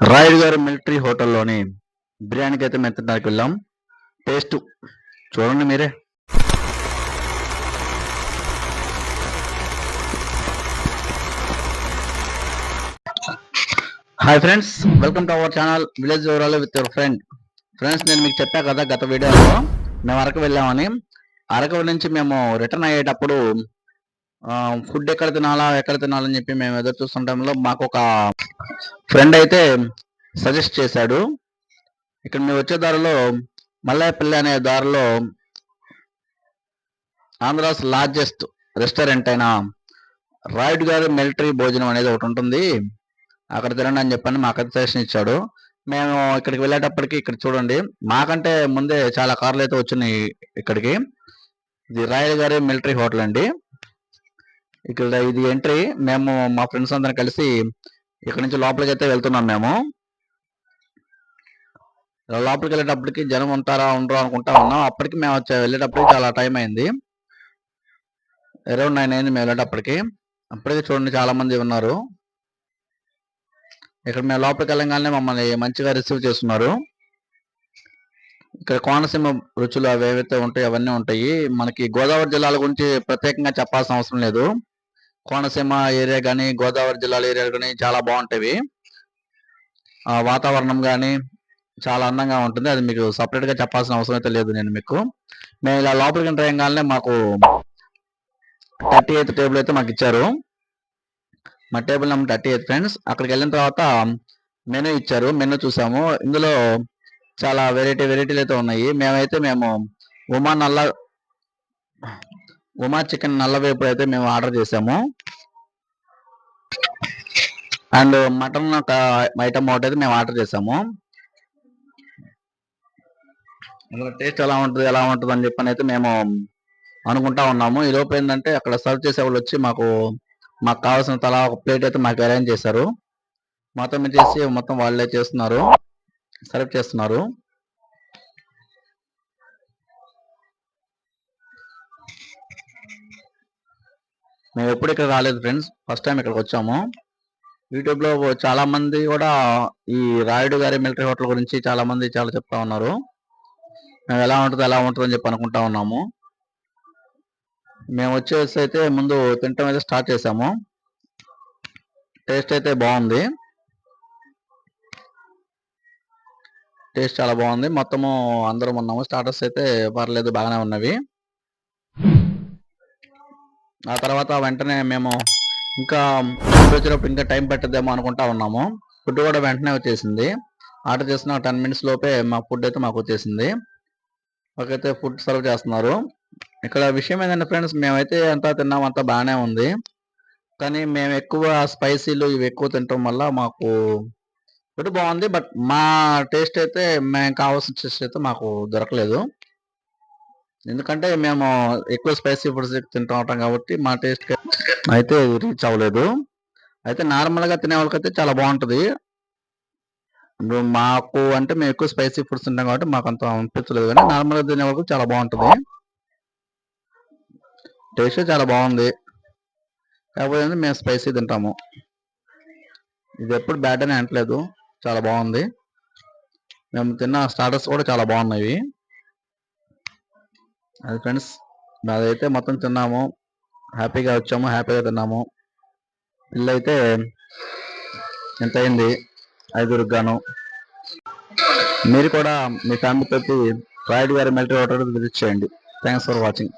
రాయుడు గారి మిలిటరీ హోటల్లోని బిర్యానీకి అయితే మెత్తడానికి వెళ్ళాం. టేస్ట్ చూడండి మీరే. Hi friends welcome to our channel village వివరాలు విత్ యువర్ ఫ్రెండ్ ఫ్రెండ్స్ నేను మీకు చెప్పా కదా గత వీడియోలో మేము అరకు వెళ్ళామని. అరకు నుంచి మేము రిటర్న్ అయ్యేటప్పుడు ఫుడ్ ఎక్కడ తినాలా ఎక్కడ తినాలని చెప్పి మేము ఎదురు చూస్తున్న టైంలో మాకు ఒక ఫ్రెండ్ అయితే సజెస్ట్ చేశాడు. ఇక్కడ మేము వచ్చే దారిలో మల్లాయపల్లి అనే దారిలో ఆంధ్రాస్ లార్జెస్ట్ రెస్టారెంట్ అయిన రాయుడు గారి మిలిటరీ భోజనం అనేది ఒకటి ఉంటుంది. అక్కడ తినండి అని చెప్పని మాకు సజెషన్ ఇచ్చాడు. మేము ఇక్కడికి వెళ్ళేటప్పటికి ఇక్కడ చూడండి మాకంటే ముందే చాలా కార్లు అయితే వచ్చినాయి ఇక్కడికి. ఇది రాయల్ గారి మిలిటరీ హోటల్ అండి. ఇక్కడ ఇది ఎంట్రీ మేము మా ఫ్రెండ్స్ అందరం కలిసి ఇక్కడ నుంచి లోపలికి అయితే వెళ్తున్నాం మేము. లోపలికి వెళ్ళేటప్పటికి జనం ఉంటారా ఉండరా అనుకుంటా ఉన్నాం. అప్పటికి మేము వెళ్ళేటప్పటికి చాలా టైం అయింది. అరౌండ్ నైన్ అయింది మేము వెళ్ళేటప్పటికి. అప్పటికి చూడండి చాలా మంది ఉన్నారు. ఇక్కడ మేము లోపలికి వెళ్ళగానే మమ్మల్ని మంచిగా రిసీవ్ చేస్తున్నారు. ఇక్కడ కోనసీమ రుచులు అవి ఏవైతే ఉంటాయో అవన్నీ ఉంటాయి. మనకి గోదావరి జిల్లాల గురించి ప్రత్యేకంగా చెప్పాల్సిన అవసరం లేదు. కోనసీమ ఏరియా కానీ గోదావరి జిల్లాల ఏరియాలు కానీ చాలా బాగుంటాయి వాతావరణం కానీ చాలా అందంగా ఉంటుంది. అది మీకు సపరేట్గా చెప్పాల్సిన అవసరం అయితే లేదు నేను మీకు. మేము ఇలా లోపలికి ఎంటర్ అయ్యగానే మాకు థర్టీ ఎయిత్ టేబుల్ అయితే మాకు ఇచ్చారు. మా table number thirty eighth friends అక్కడికి వెళ్ళిన తర్వాత మెనూ ఇచ్చారు. మెనూ చూసాము. ఇందులో చాలా వెరైటీ వెరైటీలు అయితే ఉన్నాయి. మేమైతే మేము ఉమా అల్లా ఉమా చికెన్ నల్లవేపు అయితే మేము ఆర్డర్ చేసాము. అండ్ మటన్ ఒక ఐటమ్ ఒకటి అయితే మేము ఆర్డర్ చేసాము. అందులో టేస్ట్ ఎలా ఉంటుంది ఎలా ఉంటుంది అని చెప్పని అయితే మేము అనుకుంటా ఉన్నాము. ఈ లోపు ఏంటంటే అక్కడ సర్వ్ చేసే వాళ్ళు వచ్చి మాకు మాకు కావాల్సిన తలా ఒక ప్లేట్ అయితే మాకు అరేంజ్ చేశారు. మొత్తం చేసి మొత్తం వాళ్ళే చేస్తున్నారు సర్వ్ చేస్తున్నారు. మేము ఎప్పుడు ఇక్కడ రాలేదు ఫ్రెండ్స్ ఫస్ట్ టైం ఇక్కడికి వచ్చాము. యూట్యూబ్లో చాలామంది కూడా ఈ రాయుడు గారి మిలిటరీ హోటల్ గురించి చాలామంది చాలా చెప్తా ఉన్నారు. మేము ఎలా ఉంటుంది ఎలా ఉంటుంది అని చెప్పి అనుకుంటా ఉన్నాము. మేము వచ్చేసి అయితే ముందు తినటం అయితే స్టార్ట్ చేసాము. టేస్ట్ అయితే బాగుంది. టేస్ట్ చాలా బాగుంది. మొత్తము అందరం ఉన్నాము. స్టార్టర్స్ అయితే పర్లేదు బాగానే ఉన్నవి. ఆ తర్వాత వెంటనే మేము ఇంకా ఫుడ్ వచ్చినప్పుడు ఇంకా టైం పెట్టద్దేమో అనుకుంటా ఉన్నాము. ఫుడ్ కూడా వెంటనే వచ్చేసింది. ఆర్డర్ చేసిన టెన్ మినిట్స్ లోపే మా ఫుడ్ అయితే మాకు వచ్చేసింది. ఒకైతే ఫుడ్ సర్వ్ చేస్తున్నారు. ఇక్కడ విషయం ఏంటంటే ఫ్రెండ్స్ మేమైతే అంతా తిన్నాం అంతా బాగానే ఉంది. కానీ మేము ఎక్కువ స్పైసీలు ఇవి ఎక్కువ తినటం వల్ల మాకు ఫుడ్ బాగుంది బట్ మా టేస్ట్ అయితే మేము కావాల్సిన టేస్ట్ అయితే మాకు దొరకలేదు. ఎందుకంటే మేము ఎక్కువ స్పైసీ ఫుడ్స్ తింటూ ఉంటాం కాబట్టి మా టేస్ట్ అయితే రీచ్ అవ్వలేదు. అయితే నార్మల్గా తినే వాళ్ళకైతే చాలా బాగుంటుంది. మాకు అంటే మేము ఎక్కువ స్పైసీ ఫుడ్స్ తింటాం కాబట్టి మాకు అంత అనిపించలేదు కానీ నార్మల్గా తినే వాళ్ళకి చాలా బాగుంటుంది. టేస్ట్ చాలా బాగుంది. కాకపోతే మేము స్పైసీ తింటాము. ఇది ఎప్పుడు బ్యాడ్ అని అనట్లేదు. చాలా బాగుంది. మేము తిన్న స్టార్టర్స్ కూడా చాలా బాగున్నాయి. అది ఫ్రెండ్స్ అదైతే మొత్తం తిన్నాము. హ్యాపీగా వచ్చాము హ్యాపీగా తిన్నాము. బిల్ అయితే ఎంత అయింది ఐదుగురికి గాను మీరు కూడా మీ ఫ్యామిలీ ప్రతి రాయుడు గారి మిలిటరీ హోటల్ విజిట్ చేయండి. Thanks for watching